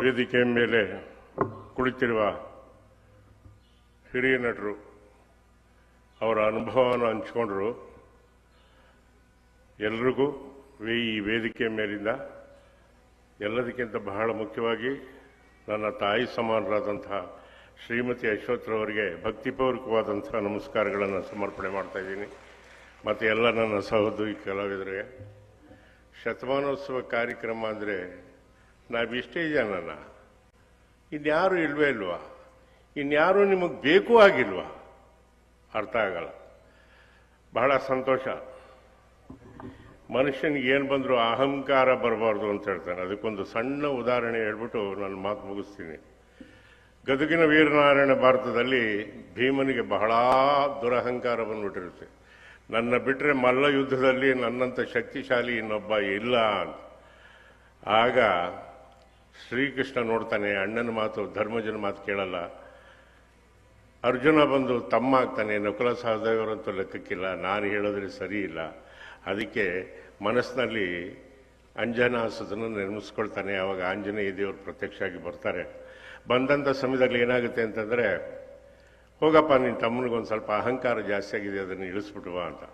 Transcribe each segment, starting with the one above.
ವೇದಿಕೆ ಮೇಲೆ ಕುಳಿತಿರುವ ಹಿರಿಯ ನಟರು ಅವರ ಅನುಭವವನ್ನು ಹಂಚಿಕೊಂಡ್ರು. ಎಲ್ರಿಗೂ ಈ ವೇದಿಕೆ ಮೇಲಿಂದ ಎಲ್ಲದಕ್ಕಿಂತ ಬಹಳ ಮುಖ್ಯವಾಗಿ ನನ್ನ ತಾಯಿ ಸಮಾನರಾದಂತಹ ಶ್ರೀಮತಿ ಅಶ್ವಥ್ರವರಿಗೆ ಭಕ್ತಿಪೂರ್ವಕವಾದಂತಹ ನಮಸ್ಕಾರಗಳನ್ನು ಸಮರ್ಪಣೆ ಮಾಡ್ತಾ ಇದ್ದೀನಿ. ಮತ್ತು ಎಲ್ಲ ನನ್ನ ಸಹೋದ್ಯೋಗಿ ಕಲಾವಿದರಿಗೆ. ಶತಮಾನೋತ್ಸವ ಕಾರ್ಯಕ್ರಮ ಅಂದರೆ ನಾವಿಷ್ಟೇ ಜನನ. ಇನ್ಯಾರು ಇಲ್ವೇ ಇಲ್ವಾ? ಇನ್ಯಾರು ನಿಮಗೆ ಬೇಕು ಆಗಿಲ್ವಾ? ಅರ್ಥ ಆಗಲ್ಲ. ಬಹಳ ಸಂತೋಷ. ಮನುಷ್ಯನಿಗೆ ಏನು ಬಂದರೂ ಅಹಂಕಾರ ಬರಬಾರ್ದು ಅಂತ ಹೇಳ್ತಾನೆ ಅದಕ್ಕೊಂದು ಸಣ್ಣ ಉದಾಹರಣೆ ಹೇಳ್ಬಿಟ್ಟು ನಾನು ಮಾತು ಮುಗಿಸ್ತೀನಿ. ಗದುಗಿನ ವೀರನಾರಾಯಣ ಭಾರತದಲ್ಲಿ ಭೀಮನಿಗೆ ಬಹಳ ದುರಹಂಕಾರ ಬಂದ್ಬಿಟ್ಟಿರುತ್ತೆ. ನನ್ನ ಬಿಟ್ಟರೆ ಮಲ್ಲ ಯುದ್ಧದಲ್ಲಿ ನನ್ನಂಥ ಶಕ್ತಿಶಾಲಿ ಇನ್ನೊಬ್ಬ ಇಲ್ಲ ಅಂತ. ಆಗ ಶ್ರೀಕೃಷ್ಣ ನೋಡ್ತಾನೆ, ಅಣ್ಣನ ಮಾತು, ಧರ್ಮಜನ ಮಾತು ಕೇಳಲ್ಲ. ಅರ್ಜುನ ಬಂದು ತಮ್ಮ ಆಗ್ತಾನೆ ನಕುಲ ಸಹದೇವರಂತೂ ಲೆಕ್ಕಕ್ಕಿಲ್ಲ, ನಾನು ಹೇಳೋದ್ರೆ ಸರಿ ಇಲ್ಲ. ಅದಕ್ಕೆ ಮನಸ್ಸಿನಲ್ಲಿ ಅಂಜನಾಸುತನ ನಿರ್ಮಿಸ್ಕೊಳ್ತಾನೆ, ಆವಾಗ ಆಂಜನೇಯ ದೇವರು ಪ್ರತ್ಯಕ್ಷ ಆಗಿ ಬರ್ತಾರೆ. ಬಂದಂಥ ಸಮಯದಲ್ಲಿ ಏನಾಗುತ್ತೆ ಅಂತಂದರೆ, ಹೋಗಪ್ಪ ನಿನ್ನ ತಮ್ಮನಿಗೊಂದು ಸ್ವಲ್ಪ ಅಹಂಕಾರ ಜಾಸ್ತಿ ಆಗಿದೆ ಅದನ್ನು ಇಳಿಸ್ಬಿಟ್ವಾ ಅಂತ.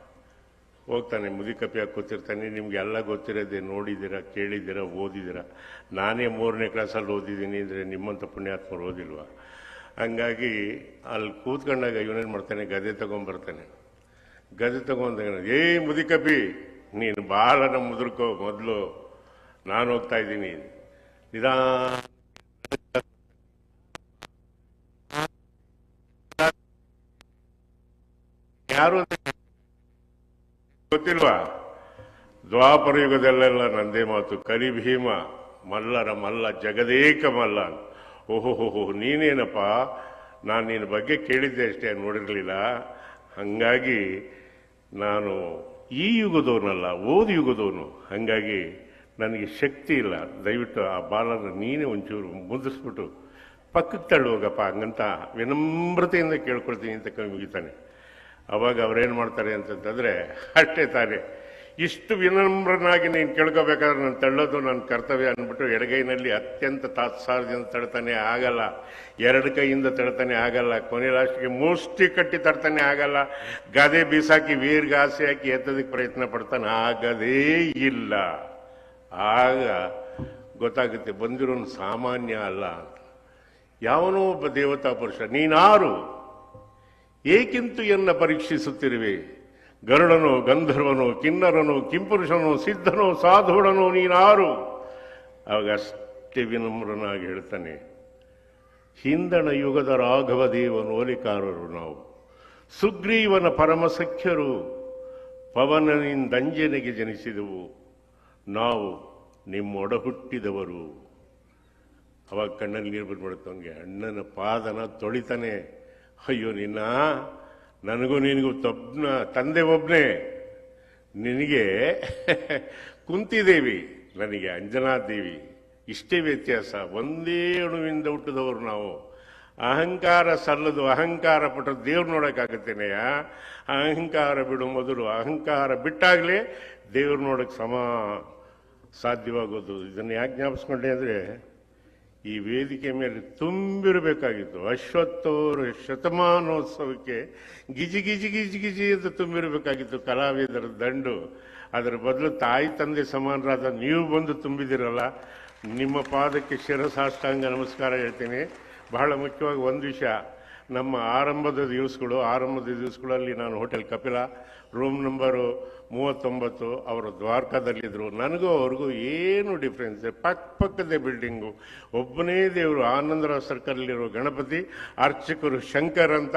ಹೋಗ್ತಾನೆ ಮುದಿಕಪ್ಪಿಯಾಗಿ ಕೂತಿರ್ತಾನೆ? ನಿಮ್ಗೆ ಎಲ್ಲ ಗೊತ್ತಿರೋದೆ, ನೋಡಿದ್ದೀರಾ, ಕೇಳಿದ್ದೀರಾ, ಓದಿದ್ದೀರಾ? ನಾನೇ ಮೂರನೇ ಕ್ಲಾಸಲ್ಲಿ ಓದಿದ್ದೀನಿ ಅಂದರೆ ನಿಮ್ಮಂಥ ಪುಣ್ಯಾತ್ಮರು ಓದಿಲ್ವ? ಹಂಗಾಗಿ ಅಲ್ಲಿ ಕೂತ್ಕೊಂಡಾಗ ಇವನೇನು ಮಾಡ್ತಾನೆ? ಗದೆ ತಗೊಂಬರ್ತಾನೆ ಗದೆ ತೊಗೊಂಡಾಗ ಏ, ಮುದಿಕಪ್ಪಿ, ನೀನು ಭಾಳ ನಮ್ಮ ಮುದುರ್ಕೋ, ಮೊದಲು. ನಾನು ಹೋಗ್ತಾ ಇದ್ದೀನಿ. ನಿಧಾನ ಯಾರು ಅಂತ ಗೊತ್ತಿಲ್ವಾ? ದ್ವಾಪರ ಯುಗದಲ್ಲೆಲ್ಲ ನಂದೇ ಮಾತು. ಕರಿಭೀಮ, ಮಲ್ಲರ ಮಲ್ಲ, ಜಗದೇಕ ಮಲ್ಲ ಓಹೋ ನೀನೇನಪ್ಪ? ನಾನು ನಿನ್ನ ಬಗ್ಗೆ ಕೇಳಿದ್ದೆ ಅಷ್ಟೇ, ನೋಡಿರಲಿಲ್ಲ. ಹಂಗಾಗಿ ನಾನು ಈ ಯುಗದವನಲ್ಲ, ಓದು ಯುಗದವನು. ಹಂಗಾಗಿ ನನಗೆ ಶಕ್ತಿ ಇಲ್ಲ. ದಯವಿಟ್ಟು ಆ ಬಾಲನ ನೀನೇ ಒಂಚೂರು ಮುದ್ರಿಸ್ಬಿಟ್ಟು ಪಕ್ಕಕ್ಕೆ ತಳ್ಳುವಾಗಪ್ಪ ಹಂಗಂತ ವಿನಮ್ರತೆಯಿಂದ ಕೇಳ್ಕೊಳ್ತೀನಿ ಅಂತ ಕೈ ಮುಗಿತಾನೆ. ಅವಾಗ ಅವ್ರೇನು ಮಾಡ್ತಾರೆ ಅಂತಂತಂದರೆ, ಅಷ್ಟೇ ತಾನೇ. ಇಷ್ಟು ವಿನಮ್ರನಾಗಿ ನೀನು ಕೇಳ್ಕೋಬೇಕಾದ್ರೆ ನಾನು ತಳ್ಳೋದು ನನ್ನ ಕರ್ತವ್ಯ ಅಂದ್ಬಿಟ್ಟು ಎಡಗೈನಲ್ಲಿ ಅತ್ಯಂತ ತಾತ್ಸಾರದಿಂದ ತಳ್ತಾನೆ ಆಗಲ್ಲ. ಎರಡು ಕೈಯಿಂದ ತಳ್ತಾನೆ ಆಗಲ್ಲ. ಕೊನೆ ಲಾಸ್ಟ್ಗೆ ಮುಷ್ಟಿ ಕಟ್ಟಿ ತಡ್ತಾನೆ ಆಗಲ್ಲ. ಗದೆ ಬೀಸಾಕಿ ವೀರ್ಗೆ ಆಸೆ ಹಾಕಿ ಎತ್ತೋದಕ್ಕೆ ಪ್ರಯತ್ನ ಪಡ್ತಾನೆ ಆಗದೇ ಇಲ್ಲ. ಆಗ ಗೊತ್ತಾಗುತ್ತೆ, ಬಂದಿರೋನು ಸಾಮಾನ್ಯ ಅಲ್ಲ ಯಾವನೋ ಒಬ್ಬ ದೇವತಾ ಪುರುಷ, ನೀನಾರು ಏಕಿಂತು ಎನ್ನ ಪರೀಕ್ಷಿಸುತ್ತಿರುವೆ? ಗರುಡನೋ, ಗಂಧರ್ವನೋ, ಕಿನ್ನರನೋ, ಕಿಂಪುರುಷನೋ, ಸಿದ್ಧನೋ ಸಾಧುಡನೋ ನೀನಾರು? ಅವಾಗ ಅಷ್ಟೇ ವಿನಮ್ರನಾಗಿ ಹೇಳ್ತಾನೆ, ಹಿಂದಣ ಯುಗದ ರಾಘವ ದೇವನ ಓಲಿಕಾರರು ನಾವು. ಸುಗ್ರೀವನ ಪರಮಸಖ್ಯರು ಪವನನಿಂದಂಜನೆಗೆ ಜನಿಸಿದೆವು. ನಾವು ನಿಮ್ಮೊಡ ಹುಟ್ಟಿದವರು ಅವಾಗ ಕಣ್ಣಲ್ಲಿ ನೀರು ಬಂದ್ಬಿಡುತ್ತೆ ಅವನಿಗೆ ಅಣ್ಣನ ಪಾದನ ತೊಳಿತಾನೆ. ಅಯ್ಯೋ, ನಿನ್ನ, ನನಗೂ ನಿನಗೂ ತಬ್ನ, ತಂದೆ ಒಬ್ಬನೇ ನಿನಗೆ ಕುಂತಿದೇವಿ, ನನಗೆ ಅಂಜನಾದೇವಿ ಇಷ್ಟೇ ವ್ಯತ್ಯಾಸ. ಒಂದೇ ಅಣುವಿಂದ ಹುಟ್ಟಿದವರು ನಾವು. ಅಹಂಕಾರ ಸಲ್ಲದು, ಅಹಂಕಾರ ಪಟ್ಟರು ದೇವ್ರು ನೋಡೋಕ್ಕಾಗತ್ತೇನೆಯ ಅಹಂಕಾರ ಬಿಡು ಮೊದಲು. ಅಹಂಕಾರ ಬಿಟ್ಟಾಗಲೇ ದೇವ್ರು ನೋಡೋಕ್ಕೆ ಸಮ ಸಾಧ್ಯವಾಗೋದು. ಇದನ್ನು ಯಾಕೆ ಜ್ಞಾಪಿಸ್ಕೊಂಡೆ ಅಂದರೆ ಈ ವೇದಿಕೆ ಮೇಲೆ ತುಂಬಿರಬೇಕಾಗಿತ್ತು. ಅಶ್ವತ್ಥವರು ಶತಮಾನೋತ್ಸವಕ್ಕೆ ಗಿಜಿ ಗಿಜಿ ಗಿಜಿ ಗಿಜಿ ಅಂತ ತುಂಬಿರಬೇಕಾಗಿತ್ತು ಕಲಾವಿದರ ದಂಡು. ಅದರ ಬದಲು ತಾಯಿ ತಂದೆ ಸಮಾನರಾದ ನೀವು ಬಂದು ತುಂಬಿದಿರಲ್ಲ. ನಿಮ್ಮ ಪಾದಕ್ಕೆ ಶಿರಸಾಷ್ಟಾಂಗ ನಮಸ್ಕಾರ ಹೇಳ್ತೀನಿ. ಬಹಳ ಮುಖ್ಯವಾಗಿ ಒಂದು ವಿಷಯ. ನಮ್ಮ ಆರಂಭದ ದಿವಸಗಳು, ಆರಂಭದ ದಿವಸಗಳಲ್ಲಿ ನಾನು ಹೋಟೆಲ್ ಕಪಿಲ ರೂಮ್ ನಂಬರು ಮೂವತ್ತೊಂಬತ್ತು, ಅವರು ದ್ವಾರಕಾದಲ್ಲಿದ್ದರು ನನಗೂ ಅವ್ರಿಗೂ ಏನು ಡಿಫ್ರೆನ್ಸ್ ಪಕ್ಕ ಪಕ್ಕದ ಬಿಲ್ಡಿಂಗು ಒಬ್ಬನೇ ದೇವರು, ಆನಂದರಾವ್ ಸರ್ಕಲಲ್ಲಿರೋ ಗಣಪತಿ, ಅರ್ಚಕರು ಶಂಕರ್ ಅಂತ.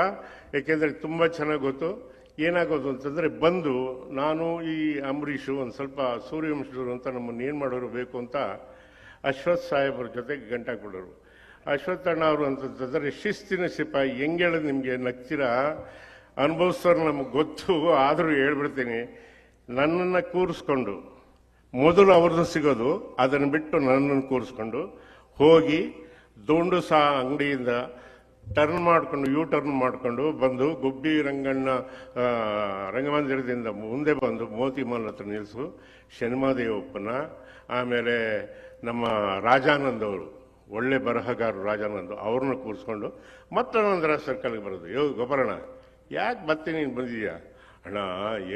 ಏಕೆಂದರೆ ತುಂಬ ಚೆನ್ನಾಗಿ ಗೊತ್ತು. ಏನಾಗೋದು ಅಂತಂದರೆ ಬಂದು ನಾನು ಈ ಅಂಬರೀಷು, ಒಂದು ಸ್ವಲ್ಪ ಸೂರ್ಯವಂಶರು ಅಂತ ನಮ್ಮನ್ನು ಏನು ಮಾಡೋರು ಬೇಕು ಅಂತ ಅಶ್ವಥ್ ಸಾಹೇಬ್ರ ಜೊತೆಗೆ ಗಂಟಾಕ್ಬಿಡೋರು. ಅಶ್ವತ್ಥಣ್ಣ ಅವರು ಅಂತಂತಂದರೆ ಶಿಸ್ತಿನ ಸಿಪಾಯಿ ಹೆಂಗೆ ಹೇಳೋದು ನಿಮಗೆ ನಗ್ತೀರಾ? ಅನುಭವಿಸೋರು ನಮಗೆ ಗೊತ್ತು, ಆದರೂ ಹೇಳ್ಬಿಡ್ತೀನಿ. ನನ್ನನ್ನು ಕೂರಿಸ್ಕೊಂಡು, ಮೊದಲು ಅವ್ರದ್ದು ಸಿಗೋದು, ಅದನ್ನು ಬಿಟ್ಟು ನನ್ನನ್ನು ಕೂರಿಸ್ಕೊಂಡು, ಹೋಗಿ ದೊಂಡು ಸಹ ಅಂಗಡಿಯಿಂದ ಟರ್ನ್ ಮಾಡಿಕೊಂಡು ಯು ಟರ್ನ್ ಮಾಡಿಕೊಂಡು ಬಂದು, ಗುಬ್ಬಿ ರಂಗಣ್ಣ ರಂಗಮಂದಿರದಿಂದ ಮುಂದೆ ಬಂದು ಮೋತಿ ಮಾಲ್ ಹತ್ರ ನಿಲ್ಲಿಸು ಶನಿಮಾದೇವಪ್ಪನ ಆಮೇಲೆ ನಮ್ಮ ರಾಜಾನಂದ್ ಅವರು ಒಳ್ಳೆ ಬರಹಗಾರರು ರಾಜಾನಂದು ಅವ್ರನ್ನ ಕೂರಿಸ್ಕೊಂಡು ಮತ್ತೆ ನಂತರ ಸರ್ಕಲ್ಗೆ ಬರೋದು. ಯೋ ಗೊಬ್ಬರಣ ಯಾಕೆ ಮತ್ತೆ ನೀನು ಬಂದಿದ್ಯಾ? ಅಣ್ಣ,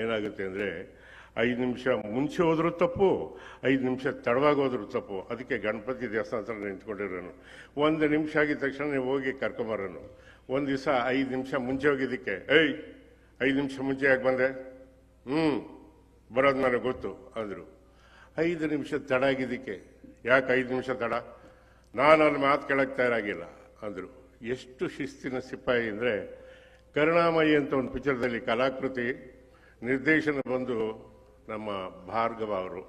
ಏನಾಗುತ್ತೆ ಅಂದರೆ ಐದು ನಿಮಿಷ ಮುಂಚೆ ಹೋದ್ರೂ ತಪ್ಪು, ಐದು ನಿಮಿಷ ತಡವಾಗಿ ಹೋದ್ರೂ ತಪ್ಪು. ಅದಕ್ಕೆ ಗಣಪತಿ ದೇವಸ್ಥಾನ ಹತ್ರ ನಿಂತ್ಕೊಂಡಿರೋನು. ಒಂದು ನಿಮಿಷ ಆಗಿದ ತಕ್ಷಣ ನೀವು ಹೋಗಿ ಕರ್ಕೊಂಬರೋನು. ಒಂದು ದಿವಸ ಐದು ನಿಮಿಷ ಮುಂಚೆ ಹೋಗಿದ್ದಕ್ಕೆ. ಏಯ್, ಐದು ನಿಮಿಷ ಮುಂಚೆ ಯಾಕೆ ಬಂದೆ? ಹ್ಞೂ ಬರೋದು ನನಗೆ ಗೊತ್ತು ಅಂದರು. ಐದು ನಿಮಿಷ ತಡ ಆಗಿದ್ದಕ್ಕೆ. ಯಾಕೆ ಐದು ನಿಮಿಷ ತಡ? ನಾನು ಅಲ್ಲಿ ಮಾತು ಕೇಳಕ್ಕೆ ತಯಾರಾಗಿಲ್ಲ ಅಂದರು. ಎಷ್ಟು ಶಿಸ್ತಿನ ಸಿಪಾಯಿ ಅಂದರೆ ಕರುಣಾಮಯಿ ಅಂತ ಒಂದು ಪಿಕ್ಚರ್ದಲ್ಲಿ ಕಲಾಕೃತಿ ನಿರ್ದೇಶನ ಬಂದು ನಮ್ಮ ಭಾರ್ಗವ ಅವರು,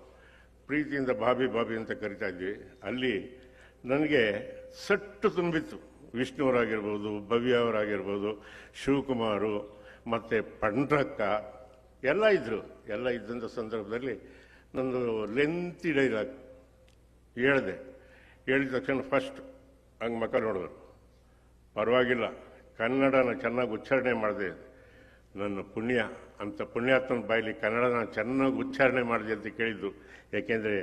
ಪ್ರೀತಿಯಿಂದ ಬಾಬಿ ಬಾಬಿ ಅಂತ ಕರಿತಾ ಇದ್ವಿ. ಅಲ್ಲಿ ನನಗೆ ಸಟ್ಟು ತುಂಬಿತ್ತು. ವಿಷ್ಣುವರಾಗಿರ್ಬೋದು ಭವ್ಯ ಅವರಾಗಿರ್ಬೋದು, ಶಿವಕುಮಾರು, ಮತ್ತು ಪಂಡ್ರಕ್ಕ, ಎಲ್ಲ ಇದ್ದರು ಎಲ್ಲ ಇದ್ದಂಥ ಸಂದರ್ಭದಲ್ಲಿ ನಂದು ಲೆಂತಿ ಡೈಲಾಗ್ ಹೇಳಿದೆ. ಹೇಳಿದ ತಕ್ಷಣ ಫಸ್ಟ್ ಹಂಗೆ ಮಕ್ಕ ನೋಡಿದ್ರು. ಪರವಾಗಿಲ್ಲ, ಕನ್ನಡನ ಚೆನ್ನಾಗಿ ಉಚ್ಚಾರಣೆ ಮಾಡಿದೆ. ನನ್ನ ಪುಣ್ಯ, ಅಂತ ಪುಣ್ಯಾತ್ಮನ ಬಾಯಲ್ಲಿ ಕನ್ನಡನ ಚೆನ್ನಾಗಿ ಉಚ್ಚಾರಣೆ ಮಾಡಿದೆ ಅಂತ ಕೇಳಿದ್ದು. ಯಾಕೆಂದರೆ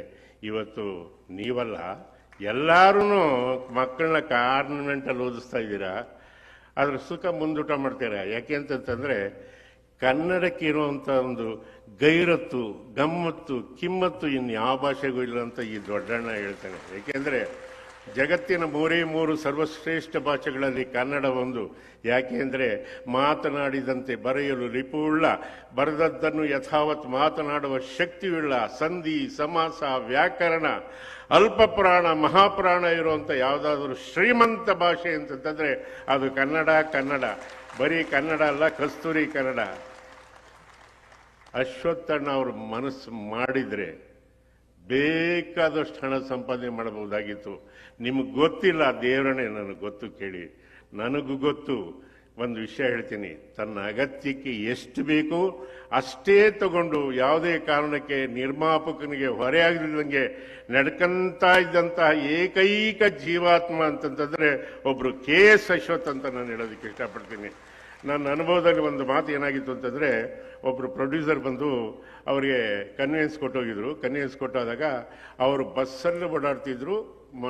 ಇವತ್ತು ನೀವಲ್ಲ ಎಲ್ಲರೂ ಮಕ್ಕಳನ್ನ ಕಾನ್ವೆಂಟಲ್ಲಿ ಓದಿಸ್ತಾ ಇದ್ದೀರಾ? ಅದ್ರ ಸುಖ ಮುಂದೂಟ ಮಾಡ್ತೀರಾ? ಯಾಕೆ ಅಂತಂತಂದರೆ ಕನ್ನಡಕ್ಕೆ ಇರುವಂಥ ಒಂದು ಗೈರತ್ತು, ಗಮ್ಮತ್ತು, ಕಿಮ್ಮತ್ತು ಇನ್ನು ಯಾವ ಭಾಷೆಗೂ ಇಲ್ಲ ಅಂತ ಈ ದೊಡ್ಡಣ್ಣ ಹೇಳ್ತಾನೆ. ಏಕೆಂದರೆ ಜಗತ್ತಿನ ಮೂರೇ ಮೂರು ಸರ್ವಶ್ರೇಷ್ಠ ಭಾಷೆಗಳಲ್ಲಿ ಕನ್ನಡ ಒಂದು. ಯಾಕೆಂದರೆ ಮಾತನಾಡಿದಂತೆ ಬರೆಯಲು ಲಿಪುವುಳ್ಳ, ಬರೆದದ್ದನ್ನು ಯಥಾವತ್ ಮಾತನಾಡುವ ಶಕ್ತಿಯುಳ್ಳ ಸಂಧಿ, ಸಮಾಸ, ವ್ಯಾಕರಣ ಅಲ್ಪ ಪ್ರಾಣ ಮಹಾಪ್ರಾಣ ಇರುವಂಥ ಯಾವುದಾದ್ರೂ ಶ್ರೀಮಂತ ಭಾಷೆ ಅಂತಂತಂದರೆ ಅದು ಕನ್ನಡ ಕನ್ನಡ. ಬರೀ ಕನ್ನಡ ಅಲ್ಲ, ಕಸ್ತೂರಿ ಕನ್ನಡ. ಅಶ್ವತ್ಥಣ್ಣ ಅವರು ಮನಸ್ಸು ಮಾಡಿದರೆ ಬೇಕಾದಷ್ಟು ಹಣ ಸಂಪಾದನೆ ಮಾಡಬಹುದಾಗಿತ್ತು. ನಿಮಗೆ ಗೊತ್ತಿಲ್ಲ, ದೇವರನ್ನೇ ನನಗೆ ಗೊತ್ತು ಕೇಳಿ. ನನಗೂ ಗೊತ್ತು. ಒಂದು ವಿಷಯ ಹೇಳ್ತೀನಿ. ತನ್ನ ಅಗತ್ಯಕ್ಕೆ ಎಷ್ಟು ಬೇಕು ಅಷ್ಟೇ ತಗೊಂಡು ಯಾವುದೇ ಕಾರಣಕ್ಕೆ ನಿರ್ಮಾಪಕನಿಗೆ ಹೊರೆಯಾಗದಿದ್ದಂಗೆ ನಡ್ಕಂತ ಇದ್ದಂತಹ ಏಕೈಕ ಜೀವಾತ್ಮ ಅಂತಂತಂದ್ರೆ ಒಬ್ರು ಕೆ ಎಸ್ ಅಶ್ವಥ್ ಅಂತ ನಾನು ಹೇಳೋದಕ್ಕೆ ಇಷ್ಟಪಡ್ತೀನಿ. ನನ್ನ ಅನುಭವದಲ್ಲಿ ಒಂದು ಮಾತು ಏನಾಗಿತ್ತು ಅಂತಂದರೆ ಒಬ್ಬರು ಪ್ರೊಡ್ಯೂಸರ್ ಬಂದು ಅವರಿಗೆ ಕನ್ವಿನ್ಸ್ ಕೊಟ್ಟೋಗಿದ್ರು. ಕನ್ವಿನ್ಸ್ ಕೊಟ್ಟಾದಾಗ ಅವರು ಬಸ್ಸಲ್ಲಿ ಓಡಾಡ್ತಿದ್ರು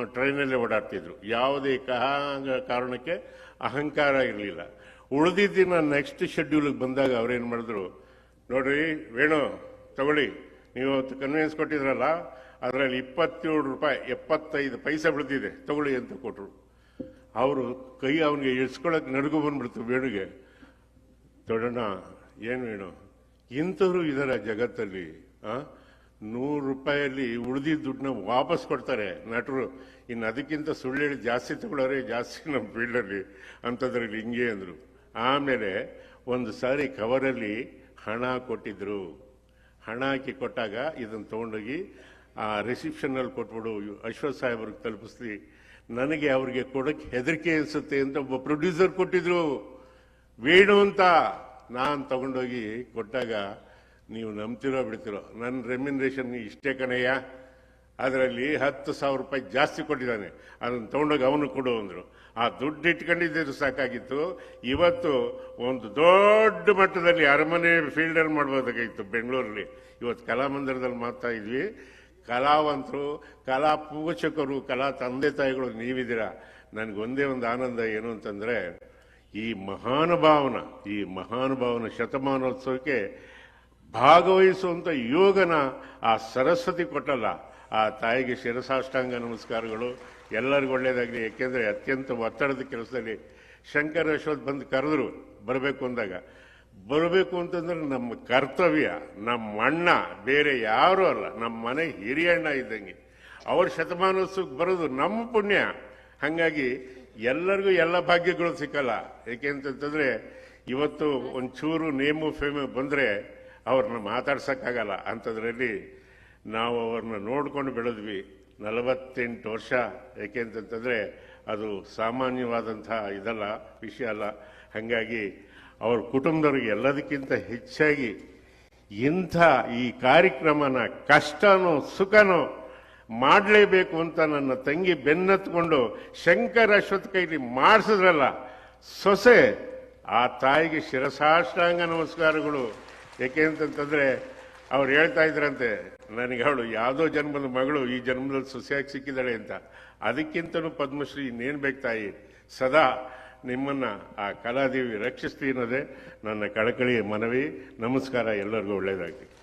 ಟ್ರೈನಲ್ಲೇ ಓಡಾಡ್ತಿದ್ರು. ಯಾವುದೇ ಕಾರಣಕ್ಕೆ ಅಹಂಕಾರ ಇರಲಿಲ್ಲ. ಉಳಿದಿದ್ದಿನ ನೆಕ್ಸ್ಟ್ ಶೆಡ್ಯೂಲಿಗೆ ಬಂದಾಗ ಅವ್ರೇನು ಮಾಡಿದ್ರು, ನೋಡ್ರಿ, ವೇಣು, ತಗೊಳ್ಳಿ. ನೀವು ಕನ್ವಿನ್ಸ್ ಕೊಟ್ಟಿದ್ರಲ್ಲ, ಅದರಲ್ಲಿ ಇಪ್ಪತ್ತೇಳು ರೂಪಾಯಿ, ಎಪ್ಪತ್ತೈದು ಪೈಸೆ ಬಿಡ್ತಿದೆ. ತಗೊಳ್ಳಿ ಅಂತ ಕೊಟ್ಟರು ಅವರು ಕೈ ಅವನಿಗೆ ಎಳ್ಸ್ಕೊಳಕ್ಕೆ ನಡುಗು ಬಂದ್ಬಿಡ್ತು ವೇಣುಗೆ ದೊಡ್ಡಣ್ಣ ಏನು ವೇಣು ಇಂಥವ್ರು ಇದ್ದಾರೆ ಜಗತ್ತಲ್ಲಿ ನೂರು ರೂಪಾಯಲ್ಲಿ ಉಳಿದಿದ್ದ ದುಡ್ಡನ್ನ ವಾಪಸ್ ಕೊಡ್ತಾರೆ. ನಟರು, ಇನ್ನು ಅದಕ್ಕಿಂತ ಸುಳ್ಳು ಹೇಳಿ ಜಾಸ್ತಿ ತಗೊಳ್ಳೋರೆ ಜಾಸ್ತಿ ನಮ್ಮ ಫೀಲ್ಡಲ್ಲಿ. ಅಂಥದ್ರಲ್ಲಿ ಹಿಂಗೆ ಅಂದರು. ಆಮೇಲೆ ಒಂದು ಸಾರಿ ಕವರಲ್ಲಿ ಹಣ ಕೊಟ್ಟಿದ್ದರು ಹಣ ಹಾಕಿ ಕೊಟ್ಟಾಗ ಇದನ್ನು ತೊಗೊಂಡೋಗಿ ಆ ರಿಸೆಪ್ಷನಲ್ಲಿ ಕೊಟ್ಬಿಡು ಅಶ್ವಥ್ ಸಾಹೇಬ್ರಿಗೆ ತಲುಪಿಸ್ಲಿ. ನನಗೆ ಅವ್ರಿಗೆ ಕೊಡೋಕ್ಕೆ ಹೆದರಿಕೆ ಅನಿಸುತ್ತೆ ಅಂತ ಒಬ್ಬ ಪ್ರೊಡ್ಯೂಸರ್ ಕೊಟ್ಟಿದ್ರು. ವೇಣು ಅಂತ ನಾನು ತಗೊಂಡೋಗಿ ಕೊಟ್ಟಾಗ ನೀವು ನಂಬ್ತಿರೋ ಬಿಡ್ತಿರೋ. ನನ್ನ ರೆಮ್ಯುನರೇಷನ್ ಇಷ್ಟೇ ಕಣಯ್ಯ. ಅದರಲ್ಲಿ ಹತ್ತು ಸಾವಿರ ರೂಪಾಯಿ ಜಾಸ್ತಿ ಕೊಟ್ಟಿದ್ದಾನೆ. ಅದನ್ನು ತೊಗೊಂಡೋಗಿ ಅವನು ಕೊಡು ಅಂದರು. ಆ ದುಡ್ಡು ಇಟ್ಕೊಂಡಿದ್ದರು ಸಾಕಾಗಿತ್ತು. ಇವತ್ತು ಒಂದು ದೊಡ್ಡ ಮಟ್ಟದಲ್ಲಿ ಅರಮನೆ ಫೀಲ್ಡಲ್ಲಿ ಮಾಡ್ಬೋದಾಗಿತ್ತು ಬೆಂಗಳೂರಲ್ಲಿ. ಇವತ್ತು ಕಲಾಮಂದಿರದಲ್ಲಿ ಮಾಡ್ತಾ ಇದ್ವಿ. ಕಲಾವಂತರು, ಕಲಾ ಪೋಷಕರು, ಕಲಾ ತಂದೆ ತಾಯಿಗಳು ನೀವಿದ್ದೀರಾ? ನನಗೊಂದೇ ಒಂದು ಆನಂದ ಏನು ಅಂತಂದರೆ, ಈ ಮಹಾನುಭಾವನ ಈ ಮಹಾನುಭಾವನ ಶತಮಾನೋತ್ಸವಕ್ಕೆ ಭಾಗವಹಿಸುವಂಥ ಯೋಗನ ಆ ಸರಸ್ವತಿ ಕೊಟ್ಟಲ್ಲ. ಆ ತಾಯಿಗೆ ಶಿರಸಾಷ್ಟಾಂಗ ನಮಸ್ಕಾರಗಳು. ಎಲ್ಲರಿಗೂ ಒಳ್ಳೆಯದಾಗಲಿ ಏಕೆಂದರೆ ಅತ್ಯಂತ ಒತ್ತಡದ ಕೆಲಸದಲ್ಲಿ ಶಂಕರ ಯಶೋದ್ ಬಂದು ಕರೆದ್ರು, ಬರಬೇಕು ಅಂದಾಗ. ಬರಬೇಕು ಅಂತಂದ್ರೆ ನಮ್ಮ ಕರ್ತವ್ಯ, ನಮ್ಮ ಅಣ್ಣ, ಬೇರೆ ಯಾರೂ ಅಲ್ಲ, ನಮ್ಮ ಮನೆ ಹಿರಿಯಣ್ಣ ಇದ್ದಂಗೆ. ಅವ್ರ ಶತಮಾನೋತ್ಸವಕ್ಕೆ ಬರೋದು ನಮ್ಮ ಪುಣ್ಯ. ಹಾಗಾಗಿ ಎಲ್ಲರಿಗೂ ಎಲ್ಲ ಭಾಗ್ಯಗಳು ಸಿಕ್ಕಲ್ಲ. ಏಕೆಂತಂತಂದ್ರೆ ಇವತ್ತು ಒಂಚೂರು ನೇಮು ಫೇಮು ಬಂದರೆ ಅವ್ರನ್ನ ಮಾತಾಡ್ಸೋಕ್ಕಾಗಲ್ಲ. ಅಂಥದ್ರಲ್ಲಿ ನಾವು ಅವ್ರನ್ನ ನೋಡ್ಕೊಂಡು ಬೆಳೆದ್ವಿ. ನಲವತ್ತೆಂಟು ವರ್ಷ. ಏಕೆಂತಂತಂದರೆ ಅದು ಸಾಮಾನ್ಯವಾದಂಥ ಇದಲ್ಲ, ವಿಷಯ ಅಲ್ಲ. ಹಾಗಾಗಿ ಅವ್ರ ಕುಟುಂಬದವ್ರಿಗೆ ಎಲ್ಲದಕ್ಕಿಂತ ಹೆಚ್ಚಾಗಿ ಇಂಥ ಈ ಕಾರ್ಯಕ್ರಮನ ಕಷ್ಟನೋ ಸುಖನೋ ಮಾಡಲೇಬೇಕು ಅಂತ ನನ್ನ ತಂಗಿ ಬೆನ್ನತ್ಕೊಂಡು ಶಂಕರ ಅಶ್ವತ್ ಕೈಲಿ ಮಾಡಿಸಿದ್ರಲ್ಲ, ಸೊಸೆ, ಆ ತಾಯಿಗೆ ಶಿರಸಾಷ್ಟಾಂಗ ನಮಸ್ಕಾರಗಳು. ಏಕೆ ಅಂತಂತಂದರೆ, ಅವ್ರು ಹೇಳ್ತಾ ಇದ್ರಂತೆ, ನನಗೆ ಅವಳು ಯಾವುದೋ ಜನ್ಮದ ಮಗಳು, ಈ ಜನ್ಮದಲ್ಲಿ ಸೊಸೆಯಾಗಿ ಸಿಕ್ಕಿದ್ದಾಳೆ ಅಂತ. ಅದಕ್ಕಿಂತನೂ ಪದ್ಮಶ್ರೀ ಇನ್ನೇನು ಬೇಕು ತಾಯಿ? ಸದಾ ನಿಮ್ಮನ್ನ ಆ ಕಲಾದೇವಿ ರಕ್ಷಿಸ್ತೀನದೇ ನನ್ನ ಕಳಕಳಿಯ ಮನವಿ. ನಮಸ್ಕಾರ ಎಲ್ಲರಿಗೂ ಒಳ್ಳೆಯದಾಗಲಿ.